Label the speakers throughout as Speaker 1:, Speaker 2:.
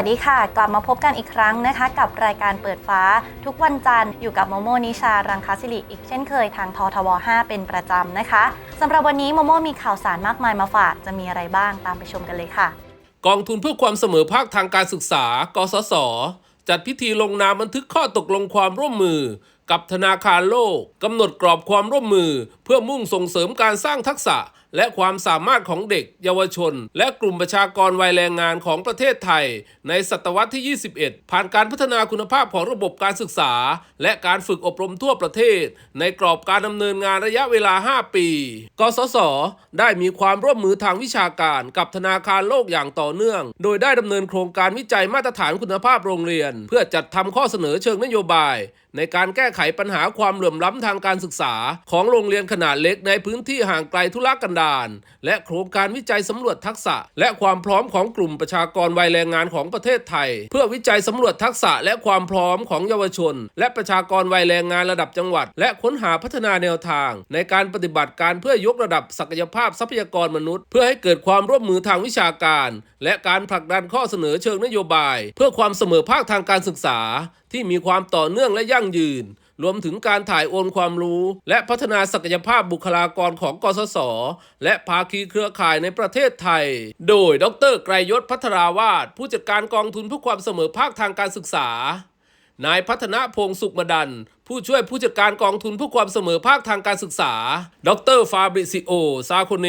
Speaker 1: วัสดีค่ะ กลับมาพบกันอีกครั้งนะคะ กับรายการเปิดฟ้า ทุกวันจันทร์อยู่กับโมโมนิชารังคาสิริอีกเช่นเคยทางททว 5 เป็นประจำนะคะสำหรับวันนี้โมโมมีข่าวสารมากมายมาฝากจะมีอะไรบ้างตามไปชมกันเลยค่ะ
Speaker 2: กองทุนเพื่อความเสมอภาคทางการศึกษา กสศจัดพิธีลงนามบันทึกข้อตกลงความร่วมมือ กับธนาคารโลกกำหนดกรอบความร่วมมือ เพื่อมุ่งส่งเสริมการสร้างทักษะ และความสามารถของเด็ก เยาวชน และกลุ่มประชากรวัยแรงงานของประเทศไทย ในศตวรรษที่ 21 ผ่านการพัฒนาคุณภาพของระบบการศึกษา และการฝึกอบรมทั่วประเทศ ในกรอบการดำเนินงานระยะเวลา 5 ปี กสศได้มีความร่วมมือทางวิชาการกับธนาคารโลกอย่างต่อเนื่อง โดยได้ดำเนินโครงการวิจัยมาตรฐานคุณภาพโรงเรียน เพื่อจัดทำข้อเสนอเชิงนโยบายในการแก้ไขปัญหาความเหลื่อมล้ำทางการศึกษา ของโรงเรียนขนาดเล็กในพื้นที่ห่างไกลทุรกันดารและโครงการวิจัยสำรวจทักษะ และความพร้อมของกลุ่มประชากรวัยแรงงานของประเทศไทย เพื่อวิจัยสำรวจทักษะและความพร้อมของเยาวชน และประชากรวัยแรงงานระดับจังหวัด และค้นหาพัฒนาแนวทาง ในการปฏิบัติการเพื่อยกระดับศักยภาพทรัพยากรมนุษย์ เพื่อให้เกิดความร่วมมือทางวิชาการ และการผลักดันข้อเสนอเชิงนโยบาย เพื่อความเสมอภาคทางการศึกษา ที่มีความต่อเนื่องและยั่งยืน รวมถึงการถ่ายโอนความรู้ และพัฒนาศักยภาพบุคลากรของกสศและภาคีเครือข่ายในประเทศไทย โดย ดร ไกรยศพัทราวาสผู้จัดการกองทุนเพื่อความเสมอภาคทางการศึกษา นายพัฒนาพงศ์สุขมดัน ผู้ช่วยผู้จัดการกองทุนเพื่อความเสมอภาคทางการศึกษา ดรฟาบริซิโอ ซาโคเน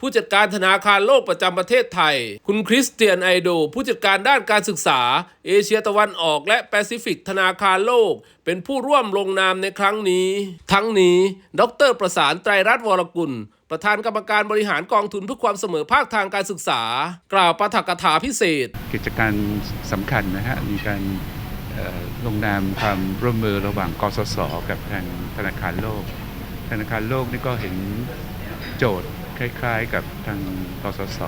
Speaker 2: ผู้จัดการธนาคารโลกประจำประเทศไทย คุณคริสเตียนไอโด ผู้จัดการด้านการศึกษา เอเชียตะวันออกและแปซิฟิกธนาคารโลก เป็นผู้ร่วมลงนามในครั้งนี้ ทั้งนี้ ดรประสานไตรรัตน์วรกุลประธานกรรมการบริหารกองทุนเพื่อความเสมอภาคทางการศึกษา กล่าวปาฐกถาพิเศษ
Speaker 3: กิจการสำคัญนะฮะมีการ ลงนามความร่วมมือระหว่างกสศกับทางธนาคารโลก ธนาคารโลกนี่ก็เห็นโจทย์คล้ายๆ กับทางกสศ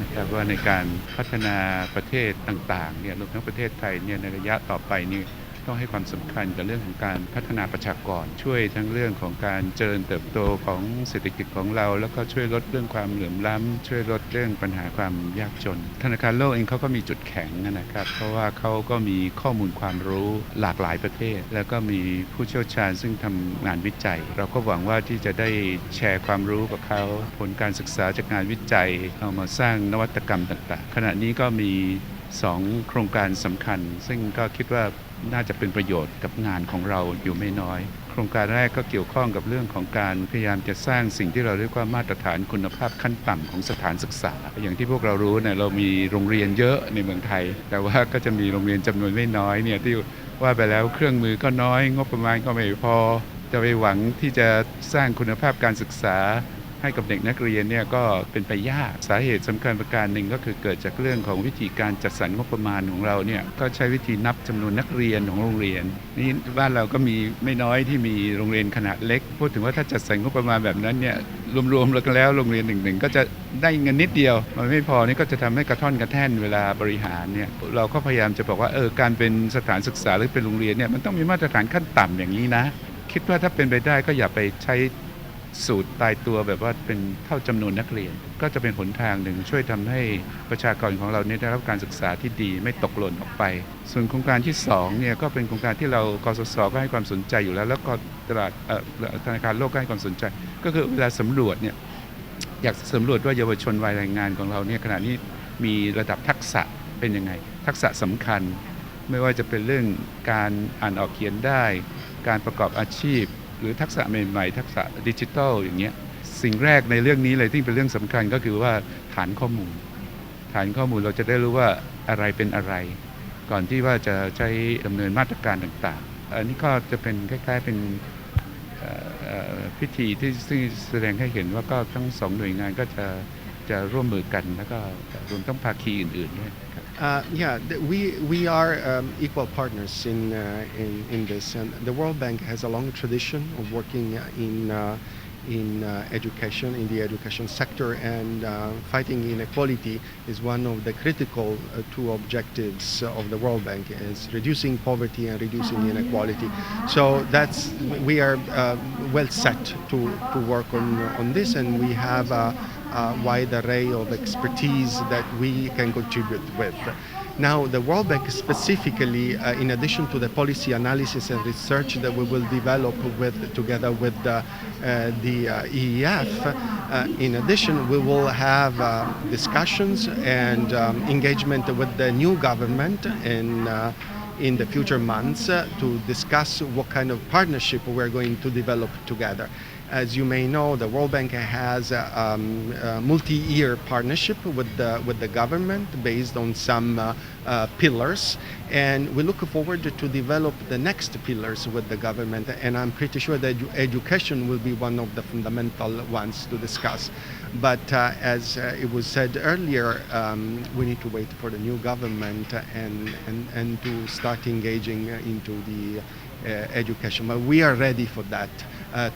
Speaker 3: นะครับว่าในการพัฒนาประเทศต่างๆเนี่ยรวมทั้งประเทศไทยเนี่ยในระยะต่อไปนี่ ต้องให้ความสำคัญกับเรื่องของการพัฒนาประชากร ช่วยทั้งเรื่องของการเจริญเติบโตของเศรษฐกิจของเรา แล้วก็ช่วยลดเรื่องความเหลื่อมล้ำช่วยลดเรื่องปัญหาความยากจน ธนาคารโลกเองเขาก็มีจุดแข็งนะครับ เพราะว่าเขาก็มีข้อมูลความรู้หลากหลายประเภทแล้วก็มีผู้เชี่ยวชาญซึ่งทำงานวิจัย เราก็หวังว่าที่จะได้แชร์ความรู้กับเขาผลการศึกษาจากงานวิจัย เอามาสร้างนวัตกรรมต่าง ๆ ขณะนี้ก็มี สองโครงการสำคัญ ซึ่งก็คิดว่าน่าจะเป็นประโยชน์กับงานของเราอยู่ไม่น้อย โครงการแรกก็เกี่ยวข้องกับเรื่องของการพยายามจะสร้างสิ่งที่เราเรียกว่ามาตรฐานคุณภาพขั้นต่ำของสถานศึกษา อย่างที่พวกเรารู้เนี่ยเรามีโรงเรียนเยอะในเมืองไทย แต่ว่าก็จะมีโรงเรียนจำนวนไม่น้อยเนี่ยที่ว่าไปแล้วเครื่องมือก็น้อย งบประมาณก็ไม่พอ จะไปหวังที่จะสร้างคุณภาพการศึกษา ให้กับเด็กนักเรียนเนี่ยก็เป็นไปยากสาเหตุสำคัญประการหนึ่งก็คือเกิดจากเรื่องของวิธีการจัดสรรงบประมาณของเราเนี่ยก็ใช้วิธีนับจำนวนนักเรียนของโรงเรียน นี่บ้านเราก็มีไม่น้อยที่มีโรงเรียนขนาดเล็ก พูดถึงว่าถ้าจัดสรรงบประมาณแบบนั้นเนี่ยรวมๆแล้วก็แล้วโรงเรียนหนึ่งๆก็จะได้เงินนิดเดียว มันไม่พอนี่ก็จะทำให้กระท่อนกระแท่นเวลาบริหารเนี่ยเราก็พยายามจะบอกว่าเออการเป็นสถานศึกษาหรือเป็นโรงเรียนเนี่ยมันต้องมีมาตรฐานขั้นต่ำอย่างนี้นะ คิดว่าถ้าเป็นไปได้ก็อย่าไปใช้ สูตรตายตัวแบบว่าเป็นเท่าจำนวนนักเรียน ก็จะเป็นหนทางหนึ่งช่วยทำให้ประชากรของเราเนี่ยได้รับการศึกษาที่ดีไม่ตกหล่นออกไป ส่วนโครงการที่2เนี่ยก็เป็นโครงการที่เรากสศก็ให้ความสนใจอยู่แล้ว แล้วก็ตลาดธนาคารโลกก็ให้ความสนใจ ก็คือเวลาสำรวจเนี่ยอยากสำรวจว่าเยาวชนวัยแรงงานของเราเนี่ยขณะนี้มีระดับทักษะเป็นยังไง ทักษะสำคัญ ไม่ว่าจะเป็นเรื่องการอ่านออกเขียนได้ การประกอบอาชีพ หรือทักษะใหม่ๆ ทักษะดิจิทัลอย่างเงี้ยสิ่งแรกในเรื่องนี้เลยที่เป็นเรื่องสำคัญก็คือว่าฐานข้อมูล ฐานข้อมูลเราจะได้รู้ว่าอะไรเป็นอะไร ก่อนที่ว่าจะใช้ดำเนินมาตรการต่างๆ อันนี้ก็จะเป็นคล้ายๆเป็นพิธีที่ซึ่งแสดงให้เห็นว่าก็ทั้งสองหน่วยงานก็จะจะร่วมมือกัน แล้วก็รวมทั้งภาคีอื่นๆด้วยครับ
Speaker 4: Uh, yeah, th- we we are um, equal partners in, uh, in in this, and the World Bank has a long tradition of working uh, in uh, in uh, education, in the education sector, and uh, fighting inequality is one of the critical uh, two objectives of the World Bank: is reducing poverty and reducing inequality. So that's we are uh, well set to, to work on on this, and we have a, a wide array of expertise that we can contribute with. Now, the World Bank specifically, uh, in addition to the policy analysis and research that we will develop with, together with uh, uh, the uh, EEF, uh, in addition, we will have uh, discussions and um, engagement with the new government in, uh, in the future months to discuss what kind of partnership we're going to develop together. As you may know, the World Bank has a, um, a multi-year partnership with the, with the government based on some uh, uh, pillars, and we look forward to develop the next pillars with the government. And I'm pretty sure that edu- education will be one of the fundamental ones to discuss. But uh, as uh, it was said earlier, um, we need to wait for the new government and, and, and to start engaging into the uh, education. But we are ready for that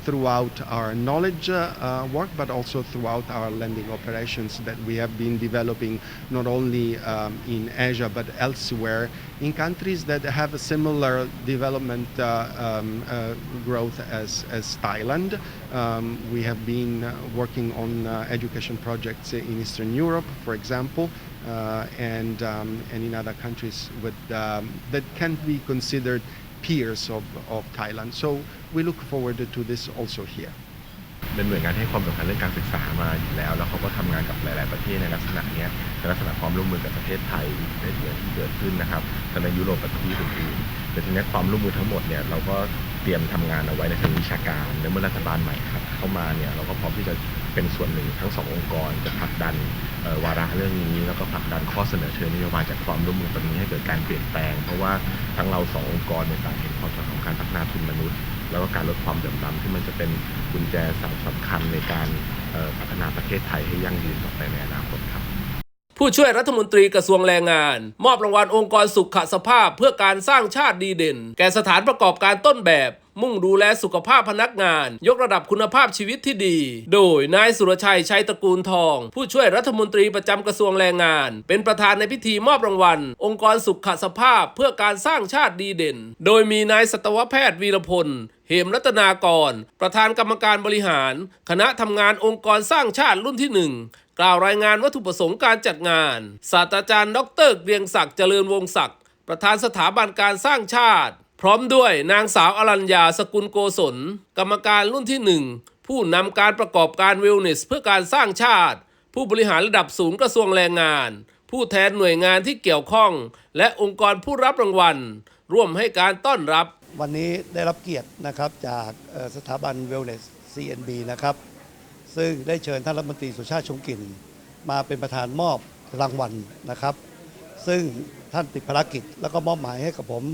Speaker 4: throughout our knowledge uh, uh, work, but also throughout our lending operations that we have been developing not only um, in Asia but elsewhere in countries that have a similar development uh, um, uh, growth as, as Thailand. Um, we have been uh, working on uh, education projects in Eastern Europe, for example, uh, and, um, and in other countries with, um, that can be considered peers of, of Thailand. So we look forward to this also here.
Speaker 5: เป็นหน่วยงานที่ให้ความสำคัญเรื่องการศึกษามาอยู่แล้ว แล้วเขาก็ทำงานกับหลาย ๆ ประเทศในลักษณะนี้ในลักษณะความร่วมมือกับประเทศไทยในเดือนที่เกิดขึ้นนะครับทั้งในยุโรปกับทวีปอื่นๆแต่ทีนี้ความร่วมมือทั้งหมดเนี่ยเราก็เตรียมทำงานเอาไว้ในเชิงวิชาการและเมื่อรัฐบาลใหม่ครับเข้ามาเนี่ยเราก็พร้อมที่จะ เป็นส่วนหนึ่งทั้งสององค์กรจะผลักดันวาระเรื่องนี้ แล้วก็ผลักดันข้อเสนอเชิงนโยบายจากความร่วมมือตรงนี้ให้เกิดการเปลี่ยนแปลง เพราะว่าทั้งเราสององค์กรเนี่ยต่างเห็นความสำคัญของการพัฒนาทุนมนุษย์ แล้วก็การลดความเหลื่อมล้ำที่มันจะเป็นกุญแจสำคัญในการพัฒนาประเทศไทยให้ยั่งยืนต่อไปในอนาคตครับ
Speaker 2: ผู้ช่วยรัฐมนตรีกระทรวงแรงงาน มอบรางวัลองค์กรสุขสภาพเพื่อการสร้างชาติดีเด่น แก่สถานประกอบการต้นแบบ มุ่งดูแลสุขภาพพนักงาน ยกระดับคุณภาพชีวิตที่ดี โดยนายสุรชัยชัยตระกูลทอง ผู้ช่วยรัฐมนตรีประจำกระทรวงแรงงาน เป็นประธานในพิธีมอบรางวัล องค์กรสุขสภาพเพื่อการสร้างชาติดีเด่น โดยมีนายสัตวแพทย์วีรพลเหมรัตนากร ประธานกรรมการบริหาร คณะทำงานองค์กรสร้างชาติรุ่นที่หนึ่งกล่าวรายงานวัตถุประสงค์การจัดงาน ศาสตราจารย์ ดรเกรียงศักดิ์เจริญวงศักดิ์ประธานสถาบันการสร้างชาติ พร้อมด้วยนางสาวอรัญญาสกุลโกศล กรรมการรุ่นที่หนึ่งผู้นำการประกอบการเวลเนสเพื่อการสร้างชาติ ผู้บริหารระดับสูงกระทรวงแรงงาน ผู้แทนหน่วยงานที่เกี่ยวข้อง และองค์กรผู้รับรางวัล ร่วมให้การต้อนรับ
Speaker 6: วันนี้ได้รับเกียรตินะครับจากสถาบัน Wellness CNB นะครับ ซึ่งได้เชิญท่านรัฐมนตรีสุชาติชมกลิ่น มาเป็นประธานมอบรางวัลนะครับ ซึ่งท่านติดภารกิจแล้วก็มอบหมายให้กับผม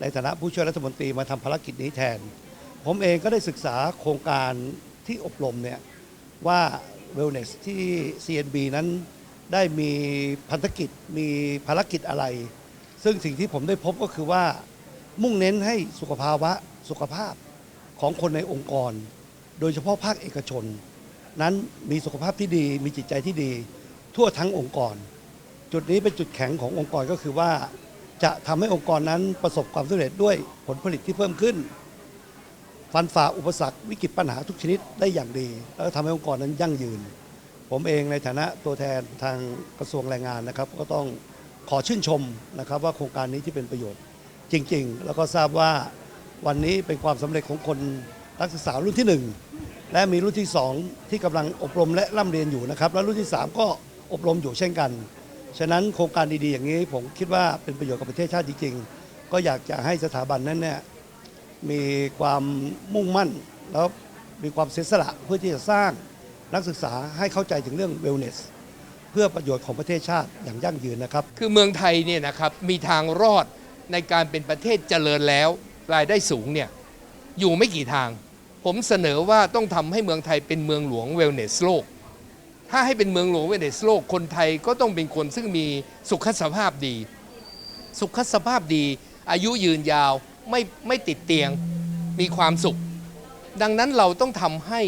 Speaker 6: ในฐานะผู้ช่วยรัฐมนตรีมาทำภารกิจนี้แทน ผมเองก็ได้ศึกษาโครงการที่อบรมเนี่ยว่า Wellness ที่ CNB นั้นได้มีพันธกิจมีภารกิจอะไร ซึ่งสิ่งที่ผมได้พบก็คือว่า มุ่งเน้นให้สุขภาวะสุขภาพของคนในองค์กร โดยเฉพาะภาคเอกชน นั้นมีสุขภาพที่ดีมีจิตใจที่ดี ทั่วทั้งองค์กร จุดนี้เป็นจุดแข็งขององค์กรก็คือว่า จะทำให้องค์กรนั้นประสบความสำเร็จด้วยผลผลิตที่เพิ่มขึ้น ฟันฝ่าอุปสรรควิกฤตปัญหาทุกชนิดได้อย่างดี แล้วก็ทำให้องค์กรนั้นยั่งยืน ผมเองในฐานะตัวแทนทางกระทรวงแรงงานนะครับ ก็ต้องขอชื่นชมนะครับ ว่าโครงการนี้ที่เป็นประโยชน์จริง ๆ แล้วก็ทราบว่าวันนี้เป็นความสำเร็จของคนนักศึกษารุ่นที่ 1 และมีรุ่นที่ 2 ที่กำลังอบรมและร่ำเรียนอยู่นะครับ และรุ่นที่ 3 ก็อบรมอยู่เช่นกัน ฉะนั้นโครงการดีๆอย่างนี้ผมคิดว่าเป็นประโยชน์กับประเทศชาติจริงๆ ก็อยากจะให้สถาบันนั้นเนี่ยมีความมุ่งมั่น แล้วมีความเสียสละเพื่อที่จะสร้างนักศึกษาให้เข้าใจถึงเรื่อง wellness เพื่อประโยชน์ของประเทศชาติอย่างยั่งยืนนะครับ
Speaker 7: คือเมืองไทยเนี่ยนะครับมีทางรอดในการเป็นประเทศเจริญแล้ว รายได้สูงเนี่ยอยู่ไม่กี่ทาง ผมเสนอว่าต้องทำให้เมืองไทยเป็นเมืองหลวงเวลเนสโลก ถ้าให้เป็นเมืองหลวงเวลเนสโลกคนไทยก็ต้องเป็นคนซึ่งมีสุขสภาพดี สุขสภาพดี อายุยืนยาวไม่ไม่ติดเตียงมีความสุข ดังนั้นเราต้องทำให้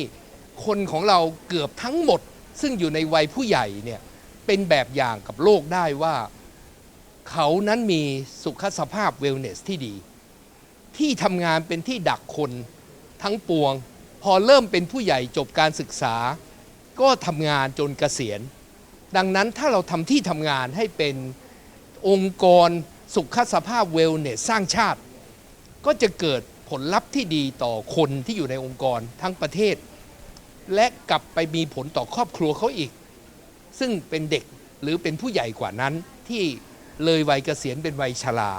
Speaker 7: คนของเราเกือบทั้งหมด ซึ่งอยู่ในวัยผู้ใหญ่เนี่ยเป็นแบบอย่างกับโลกได้ว่า เขานั้นมีสุขสภาพเวลเนสที่ดี ที่ทำงานเป็นที่ดักคนทั้งปวง พอเริ่มเป็นผู้ใหญ่จบการศึกษา ก็ทำงานจนเกษียณ ดังนั้นถ้าเราทำที่ทำงานให้เป็นองค์กรสุขสภาพเวลเนสสร้างชาติ ก็จะเกิดผลลัพธ์ที่ดีต่อคนที่อยู่ในองค์กรทั้งประเทศ และกลับไปมีผลต่อครอบครัวเขาอีก ซึ่งเป็นเด็กหรือเป็นผู้ใหญ่กว่านั้นที่เลยวัยเกษียณเป็นวัยชรา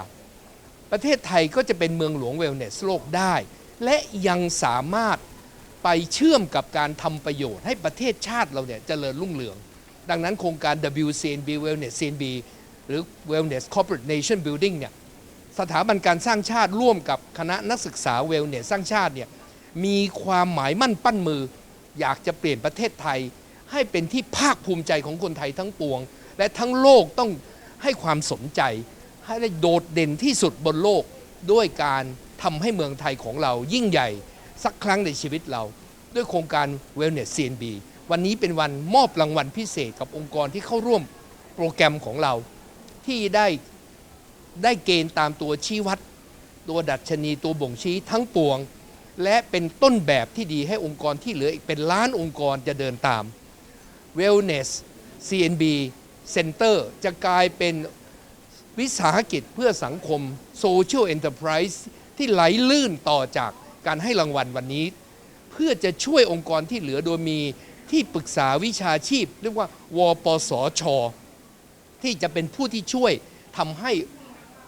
Speaker 7: ประเทศไทยก็จะเป็นเมืองหลวงเวลเนสโลกได้ และยังสามารถ ไปเชื่อมกับการทำประโยชน์ให้ประเทศชาติเราเนี่ยเจริญรุ่งเรือง ดังนั้นโครงการ WCNB Wellness CNB หรือ Wellness Corporate Nation Building เนี่ยสถาบันการสร้างชาติร่วมกับคณะนักศึกษาเวลเนสสร้างชาติเนี่ยมีความหมายมั่นปั้นมือ อยากจะเปลี่ยนประเทศไทย ให้เป็นที่ภาคภูมิใจของคนไทยทั้งปวง และทั้งโลกต้องให้ความสนใจ ให้ได้โดดเด่นที่สุดบนโลกด้วยการทำให้เมืองไทยของเรายิ่งใหญ่ สักครั้งในชีวิตเรา ด้วยโครงการ Wellness CNB วันนี้เป็นวันมอบรางวัลพิเศษกับองค์กรที่เข้าร่วมโปรแกรมของเรา ที่ได้ได้เกณฑ์ตามตัวชี้วัด ตัวดัชนีตัวบ่งชี้ทั้งปวง และเป็นต้นแบบที่ดีให้องค์กรที่เหลืออีกเป็นล้านองค์กรจะเดินตาม Wellness CNB Center จะกลายเป็นวิสาหกิจเพื่อสังคม Social Enterprise ที่ไหลลื่นต่อจาก การให้รางวัลวันนี้ เพื่อจะช่วยองค์กรที่เหลือโดยมีที่ปรึกษาวิชาชีพ เรียกว่าวปสช ที่จะเป็นผู้ที่ช่วยทำให้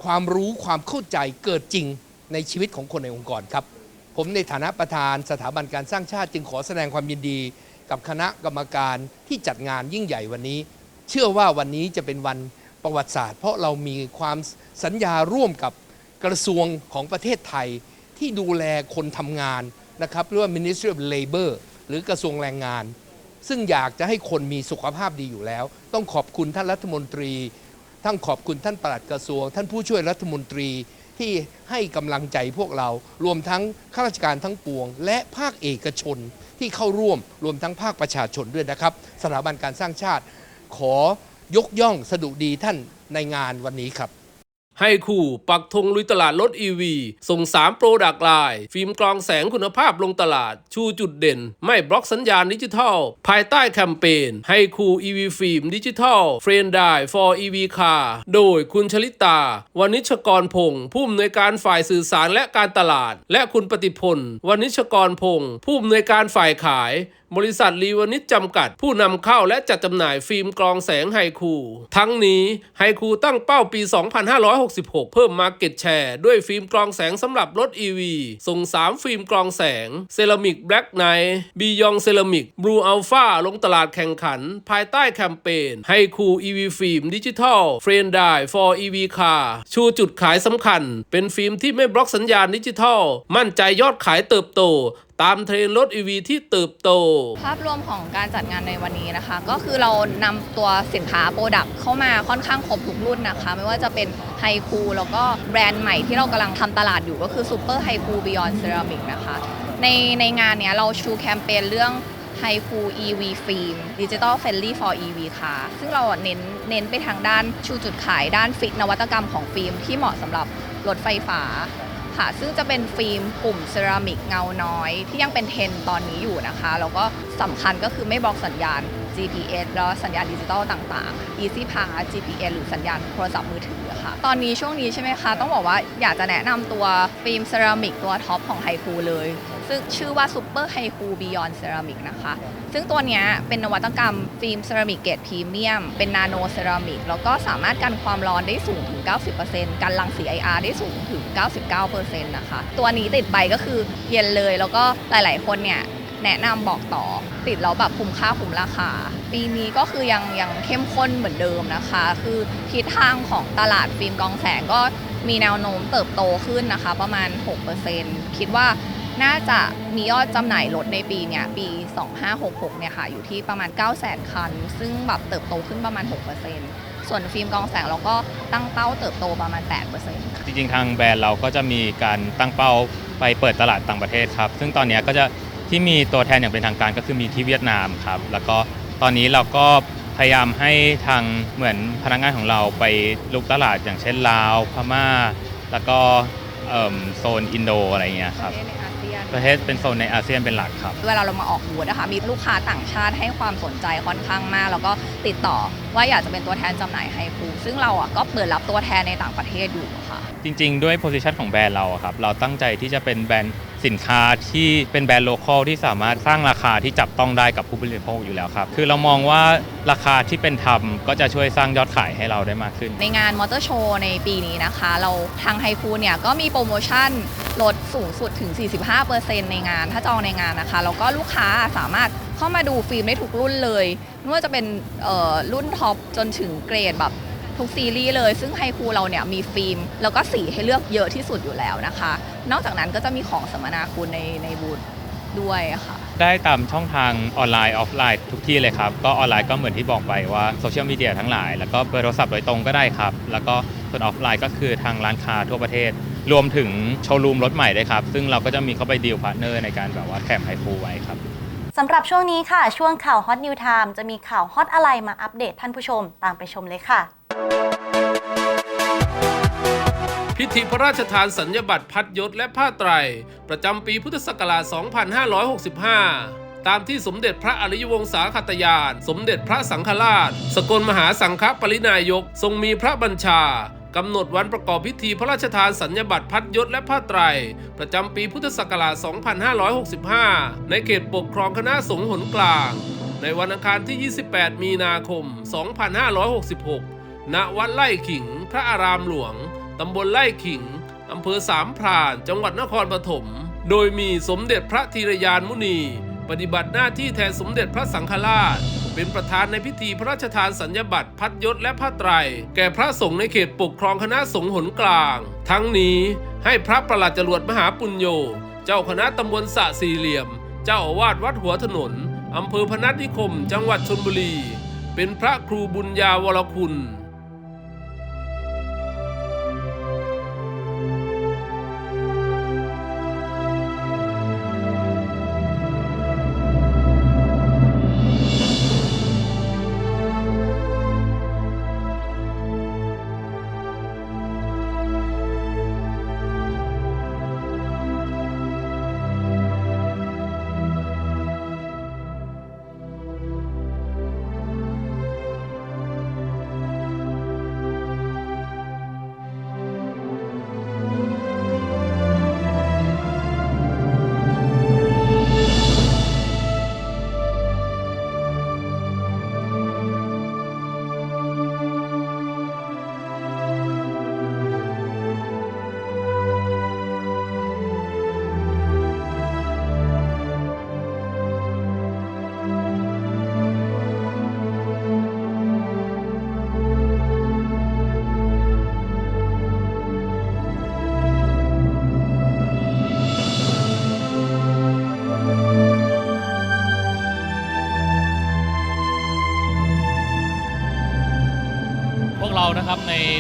Speaker 7: ความรู้ความเข้าใจเกิดจริงในชีวิตของคนในองค์กรครับ ผมในฐานะประธานสถาบันการสร้างชาติจึงขอแสดงความยินดี กับคณะกรรมการที่จัดงานยิ่งใหญ่วันนี้ เชื่อว่าวันนี้จะเป็นวันประวัติศาสตร์ เพราะเรามีความสัญญาร่วมกับกระทรวงของประเทศไทย ที่ดูแลคนทำงานนะครับเรียกว่า Ministry of Labor หรือกระทรวงแรงงาน ซึ่งอยากจะให้คนมีสุขภาพดีอยู่แล้ว ต้องขอบคุณท่านรัฐมนตรีทั้งขอบคุณท่านปลัดกระทรวง ท่านผู้ช่วยรัฐมนตรีที่ให้กำลังใจพวกเรา รวมทั้งข้าราชการทั้งปวง และภาคเอกชนที่เข้าร่วม รวมทั้งภาคประชาชนด้วยนะครับ สถาบันการสร้างชาติ ขอยกย่องสดุดีท่านในงานวันนี้ครับ
Speaker 2: ให้คู่ปักธงลุยตลาดรถ EV ส่ง 3 โปรดักต์ไลน์ฟิล์มกรองแสงคุณภาพลงตลาด ชูจุดเด่น ไม่บล็อกสัญญาณดิจิทัล ภายใต้แคมเปญให้คู่ EV ฟิล์มดิจิทัลเฟรนด์ได้ for EV car โดยคุณชลิตาวณิชกรพงศ์ผู้อำนวยการฝ่ายสื่อสารและการตลาด และคุณปฏิพลวณิชกรพงศ์ผู้อำนวยการฝ่ายขาย บริษัทลีวานิชจำกัด ผู้นำเข้าและจัดจำหน่ายฟิล์มกรองแสงไฮคู ทั้งนี้ไฮคูตั้งเป้าปี 2566 เพิ่มมาเก็ตแชร์ด้วยฟิล์มกรองแสงสำหรับรถ EV ส่ง 3 ฟิล์มกรองแสง เซรามิกแบล็กไนท์บียองเซรามิกบลูอัลฟาลงตลาดแข่งขัน ภายใต้แคมเปญไฮคู EV ฟิล์มดิจิทัลเฟรนได้ for EV car ชูจุดขายสำคัญ เป็นฟิล์มที่ไม่บล็อกสัญญาณดิจิทัล มั่นใจยอดขายเติบโต ตามเทรนด์รถ EV ที่เติบโต
Speaker 8: ภาพรวมของการจัดงานในวันนี้นะคะ ก็คือเรานำตัวสินค้าโปรดักต์เข้ามาค่อนข้างครบทุกรุ่นนะคะ ไม่ว่าจะเป็นไฮคูแล้วก็แบรนด์ใหม่ที่เรากำลังทำตลาดอยู่ก็คือ Super h i k u Beyond Ceramic นะคะ ในในงานเนี้ยเราชูแคมเปญเรื่อง h i k u EV Film Digital Friendly for EV ค่ะ ซึ่งเราเน้นเน้นไปทางด้านชูจุดขายด้านฟิตนวัตกรรมของฟิล์มที่เหมาะสำหรับรถไฟฟ้า ค่ะ ซึ่งจะเป็นฟิล์มกลุ่มเซรามิกเงาน้อย ที่ยังเป็นเทรนตอนนี้อยู่นะคะ แล้วก็สำคัญก็คือไม่บล็อกสัญญาณ GPS แล้วสัญญาณดิจิตอลต่างๆ Easy Pass GPS หรือสัญญาณโทรศัพท์มือถือค่ะ ตอนนี้ช่วงนี้ใช่ไหมคะ ต้องบอกว่าอยากจะแนะนำตัวฟิล์มเซรามิกตัวท็อปของไฮคูเลย ซึ่งชื่อว่า Super h i k u Beyond Ceramic นะคะ ซึ่งตัวนี้เป็นนวัตกรรมฟิล์มเซรามิกเกรดพรีเมียม เป็นนาโนเซรามิก แล้วก็สามารถกันความร้อนได้สูงถึง 90%กันรังสี IR ได้สูงถึง 99%นะคะ ตัวนี้ติดใบก็คือเย็นเลย แล้วก็หลาย ๆ คนเนี่ยแนะนำบอกต่อ ติดแล้วแบบคุ้มค่าคุ้มราคา ปีนี้ก็คือยังยังเข้มข้นเหมือนเดิมนะคะ คือทิศทางของตลาดฟิล์มกองแสงก็มีแนวโน้มเติบโตขึ้นนะคะ ประมาณ 6%คิดว่า น่าจะมียอดจำหน่ายรถในปีเนี้ยปี 2566 เนี่ยค่ะ อยู่ที่ประมาณ 9 0 0 0 0 0 คัน ซึ่งแบบเติบโตขึ้นประมาณ 6%ส่วนฟิล์มกรองแสงเราก็ตั้งเป้าเติบโตประมาณ 8%ค่ะ
Speaker 9: จริงๆ ทางแบรนด์เราก็จะมีการตั้งเป้าไปเปิดตลาดต่างประเทศครับ ซึ่งตอนเนี้ยก็จะที่มีตัวแทนอย่างเป็นทางการก็คือมีที่เวียดนามครับ แล้วก็ตอนนี้เราก็พยายามให้ทางเหมือนพนักงานของเราไปลุกตลาดอย่างเช่นลาว พม่า แล้วก็เอิ่มโซนอินโดอะไรเงี้ยครับ ประเทศเป็นโซนในอาเซียนเป็นหลักครับ
Speaker 8: เวลาเรามาออกบูธนะคะมีลูกค้าต่างชาติให้ความสนใจค่อนข้างมาก แล้วก็ติดต่อว่าอยากจะเป็นตัวแทนจำหน่ายไฮฟูซึ่งเราอะก็เปิดรับตัวแทนในต่างประเทศอยู่ ค่ะ
Speaker 9: จริง ๆ ด้วยโพ i ชันของแบรนด์เราอะครับ เราตั้งใจที่จะเป็นแบรนด์สินค้าที่เป็นแบรนด์โลคอลที่สามารถสร้างราคาที่จับต้องได้กับผู้บริโภคอยู่แล้วครับ คือเรามองว่าราคาที่เป็นธรรมก็จะช่วยสร้างยอดขายให้เราได้มากขึ้น
Speaker 8: ในงานมอเตอร์โชว์ในปีนี้นะคะ เราทางไฮคูเนี่ยก็มีโปรโมชั่นลดสูงสุดถึง 45%ในงาน ถ้าจองในงานนะคะ แล้วก็ลูกค้าสามารถเข้ามาดูฟิล์มได้ทุกรุ่นเลยไม่ว่าจะเป็นเอ่อรุ่นท็อปจนถึงเกรดแบบ ทุกซีรีส์เลย ซึ่งไฮคูเราเนี่ยมีฟิล์ม แล้วก็สีให้เลือกเยอะที่สุดอยู่แล้วนะคะ นอกจากนั้นก็จะมีของสมนาคุณในในบูธด้วยค่ะ
Speaker 9: ได้ตามช่องทางออนไลน์ออฟไลน์ทุกที่เลยครับ ก็ออนไลน์ก็เหมือนที่บอกไปว่าโซเชียลมีเดียทั้งหลาย แล้วก็เบอร์โทรศัพท์โดยตรงก็ได้ครับ แล้วก็ส่วนออฟไลน์ก็คือทางร้านค้าทั่วประเทศ รวมถึงโชว์รูมรถใหม่ด้วยครับ ซึ่งเราก็จะมีเข้าไปดีลพาร์ทเนอร์ในการแบบว่าแคมไฮฟูไว้ครับ
Speaker 1: สำหรับช่วงนี้ค่ะ ช่วงข่าว Hot New Time จะมีข่าวฮอตอะไรมาอัปเดตท่านผู้ชมตามไปชมเลยค่ะ
Speaker 2: พิธีพระราชทานสัญญบัตรพัดยศและผ้าไตร ประจำปีพุทธศักราช 2565 ตามที่สมเด็จพระอริยวงศาขตยาน สมเด็จพระสังฆราช สกลมหาสังฆปรินายก ทรงมีพระบัญชา กำหนดวันประกอบพิธีพระราชทานสัญญบัตรพัดยศและผ้าไตร ประจำปีพุทธศักราช 2565 ในเขตปกครองคณะสงฆ์หนกลาง ในวันอังคารที่ 28 มีนาคม 2566 ณ วัดไร่ขิง พระอารามหลวง ตำบลไร่ขิง อำเภอสามพราน จังหวัดนครปฐม โดยมีสมเด็จพระธีรยานมุนี ปฏิบัติหน้าที่แทนสมเด็จพระสังฆราช เป็นประธานในพิธีพระราชทานสัญญบัตรพัดยศและผ้าไตร แก่พระสงฆ์ในเขตปกครองคณะสงฆ์หนกลาง ทั้งนี้ให้พระประหลัดจรวดมหาปุญโญ เจ้าคณะตำบลสะสี่เหลี่ยม เจ้าอาวาสวัดหัวถนนอำเภอพนัสนิคม จังหวัดชนบุรี เป็นพระครูบุญญาวรคุณ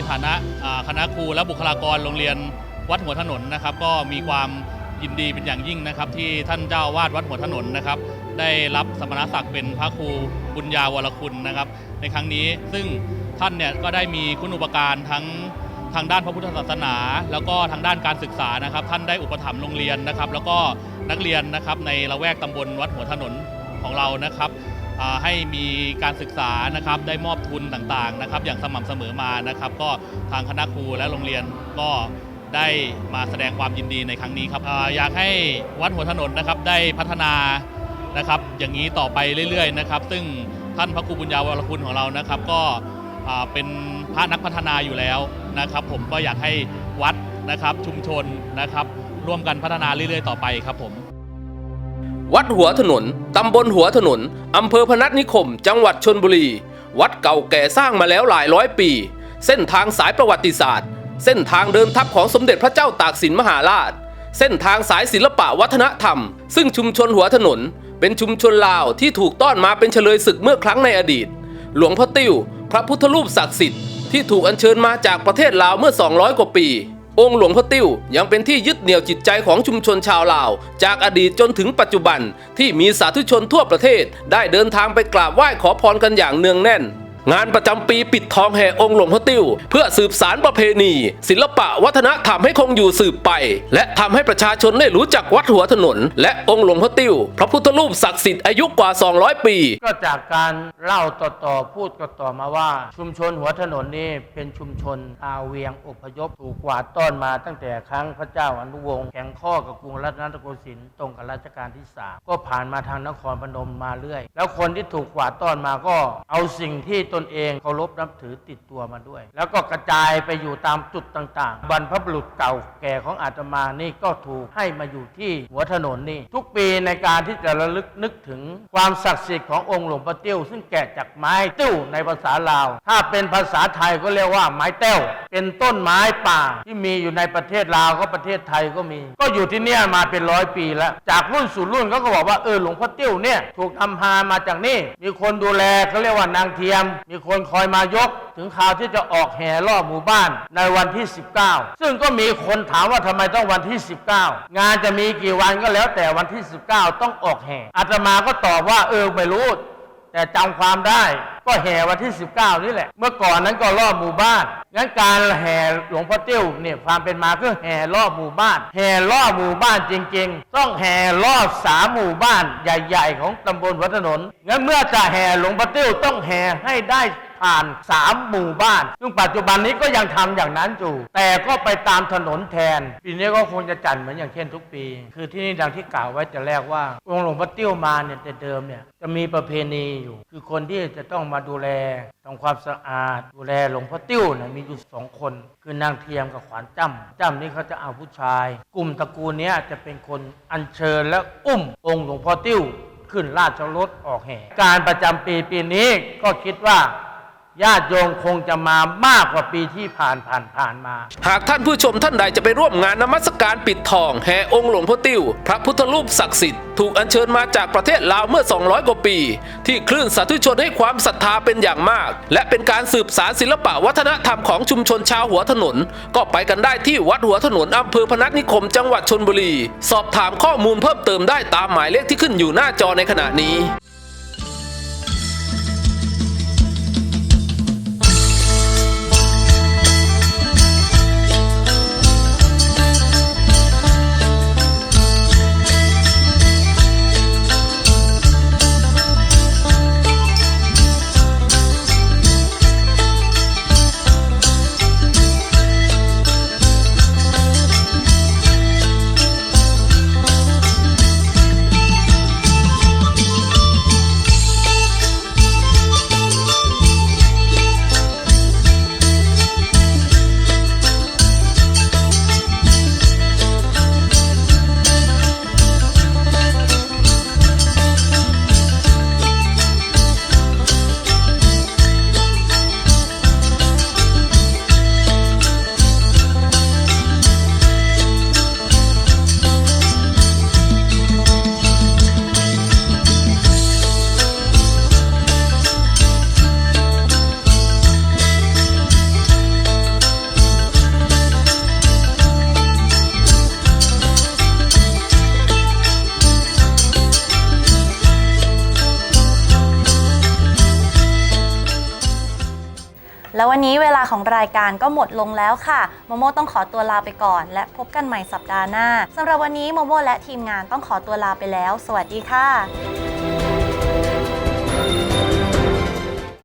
Speaker 10: ฐานะคณะครูและบุคลากรโรงเรียนวัดหัวถนนนะครับ ก็มีความยินดีเป็นอย่างยิ่งนะครับ ที่ท่านเจ้าวาดวัดหัวถนนนะครับ ได้รับสมณศักดิ์เป็นพระครูบุญญาวรคุณนะครับ ในครั้งนี้ซึ่งท่านเนี่ยก็ได้มีคุณอุปการทั้งทางด้านพระพุทธศาสนา แล้วก็ทางด้านการศึกษานะครับ ท่านได้อุปถัมภ์โรงเรียนนะครับ แล้วก็นักเรียนนะครับในละแวกตำบลวัดหัวถนนของเรานะครับ ให้มีการศึกษานะครับได้มอบทุนต่างๆนะครับ อย่างสม่ำเสมอมานะครับ ก็ทางคณะครูและโรงเรียนก็ได้มาแสดงความยินดีในครั้งนี้ครับอาอยากให้วัดหัวถนนนะครับได้พัฒนานะครับอย่างนี้ต่อไปเรื่อยๆนะครับ ซึ่งท่านพระครูบุญญาวรคุณของเรานะครับ ก็อ่าเป็นพระนักพัฒนาอยู่แล้วนะครับ ผมก็อยากให้วัดนะครับชุมชนนะครับ ร่วมกันพัฒนาเรื่อยๆ ต่อไปครับผม
Speaker 2: วัดหัวถนน ตำบลหัวถนน อำเภอพนัสนิคม จังหวัดชนบุรี วัดเก่าแก่สร้างมาแล้วหลายร้อยปี เส้นทางสายประวัติศาสตร์ เส้นทางเดินทัพของสมเด็จพระเจ้าตากสินมหาราช เส้นทางสายศิลปะวัฒนธรรม ซึ่งชุมชนหัวถนน เป็นชุมชนลาวที่ถูกต้อนมาเป็นเฉลยศึกเมื่อครั้งในอดีต หลวงพ่อติ้ว พระพุทธรูปศักดิ์สิทธิ์ที่ถูกอัญเชิญมาจากประเทศลาวเมื่อ 200 กว่าปี องค์หลวงพ่อติ้วยังเป็นที่ยึดเหนี่ยวจิตใจของชุมชนชาวลาว จากอดีตจนถึงปัจจุบันที่มีสาธุชนทั่วประเทศ ได้เดินทางไปกราบไหว้ขอพรกันอย่างเนืองแน่น งานประจำปีปิดทองแห่องค์หลวงพ่อติ้ว เพื่อสืบสารประเพณี ศิลปะวัฒนธรรมให้คงอยู่สืบไป และทำให้ประชาชนได้รู้จักวัดหัวถนน และองค์หลวงพ่อติ้ว พระพุทธรูปศักดิ์สิทธิ์อายุกว่า 200 ปี
Speaker 11: ก็จากการเล่าต่อๆพูดก็ต่อมาว่า ชุมชนหัวถนนนี้เป็นชุมชนชาวเวียงอพยพถูกกวาดต้อนมาตั้งแต่ครั้งพระเจ้าอนุวงศ์แข่งข้อกับกรุงรัตนโกสินทร์ตรงกับรัชกาลที่สามก็ผ่านมาทางนครพนมมาเรื่อย แล้วคนที่ถูกกวาดต้อนมาก็เอาสิ่งที่ตนเองเคารพนับถือติดตัวมาด้วย แล้วก็กระจายไปอยู่ตามจุดต่างๆ บรรพบุรุษเก่าแก่ของอาตมานี่ก็ถูกให้มาอยู่ที่หัวถนนนี่ ทุกปีในการที่จะระลึกนึกถึงความศักดิ์สิทธิ์ขององค์หลวงพ่อเตี้ยวซึ่งแกะจากไม้ติ้วในภาษาลาว ถ้าเป็นภาษาไทยก็เรียกว่าไม้เต้วเป็นต้นไม้ป่าที่มีอยู่ในประเทศลาวก็ประเทศไทยก็มี ก็อยู่ที่เนี่ยมาเป็นร้อยปีแล้ว จากรุ่นสู่รุ่นเขาก็บอกว่าเออหลวงพ่อเตี้ยวเนี่ยถูกทำพามาจากนี่มีคนดูแลเขาเรียกว่านางเทียมมีคนคอยมายก ถึงข่าวที่จะออกแห่รอบหมู่บ้านในวันที่ 19 ซึ่งก็มีคนถามว่าทำไมต้องวันที่ 19 งานจะมีกี่วันก็แล้ว แต่วันที่ 19 ต้องออกแห่อาตมาก็ตอบว่าเออไม่รู้ แต่จำความได้ ก็แห่วันที่ 19 นี่แหละ เมื่อก่อนนั้นก็รอบหมู่บ้านงั้นการแห่หลวงพ่อเตี้ยวเนี่ยความเป็นมาคือแห่รอบหมู่บ้าน แห่รอบหมู่บ้านจริง ๆ ต้องแห่รอบสามหมู่บ้านใหญ่ ๆ ของตำบลวัดถนนงั้นเมื่อจะแห่หลวงพ่อเตี้ยวต้องแห่ให้ได้ ผ่านสามหมู่บ้าน ซึ่งปัจจุบันนี้ก็ยังทำอย่างนั้นอยู่ แต่ก็ไปตามถนนแทน ปีนี้ก็คงจะจัดเหมือนอย่างเช่นทุกปี คือที่นี่ดังที่กล่าวไว้แต่แรกว่าองค์หลวงพ่อเตี้ยวมาเนี่ยแต่เดิมเนี่ยจะมีประเพณีอยู่ คือคนที่จะต้องมาดูแลทำความสะอาด ดูแลหลวงพ่อเตี้ยวเนี่ยมีอยู่สองคน คือนางเทียมกับขวานจ้ำจ้ำนี่เขาจะเอาผู้ชาย กลุ่มตระกูลนี้จะเป็นคนอัญเชิญและอุ้มองค์หลวงพ่อเตี้ยวขึ้นราชรถออกแห่ การประจำปีปีนี้ก็คิดว่า ญาติโยมคงจะมามากกว่าปีที่ผ่านผ่านผ่านมา
Speaker 2: หากท่านผู้ชมท่านใดจะไปร่วมงานนมัสการปิดทองแห่องค์หลวงพ่อติ้ว พระพุทธรูปศักดิ์สิทธิ์ถูกอัญเชิญมาจากประเทศลาวเมื่อ 200 กว่าปี ที่คลื่นสาธุชนให้ความศรัทธาเป็นอย่างมาก และเป็นการสืบสารศิลปะวัฒนธรรมของชุมชนชาวหัวถนน ก็ไปกันได้ที่วัดหัวถนนอำเภอพนัสนิคมจังหวัดชนบุรี สอบถามข้อมูลเพิ่มเติมได้ตามหมายเลขที่ขึ้นอยู่หน้าจอในขณะนี้
Speaker 1: แล้ววันนี้เวลาของรายการก็หมดลงแล้วค่ะโมโมต้องขอตัวลาไปก่อน และพบกันใหม่สัปดาห์หน้าสำหรับวันนี้โมโมและทีมงานต้องขอตัวลาไปแล้ว สวัสดีค่ะ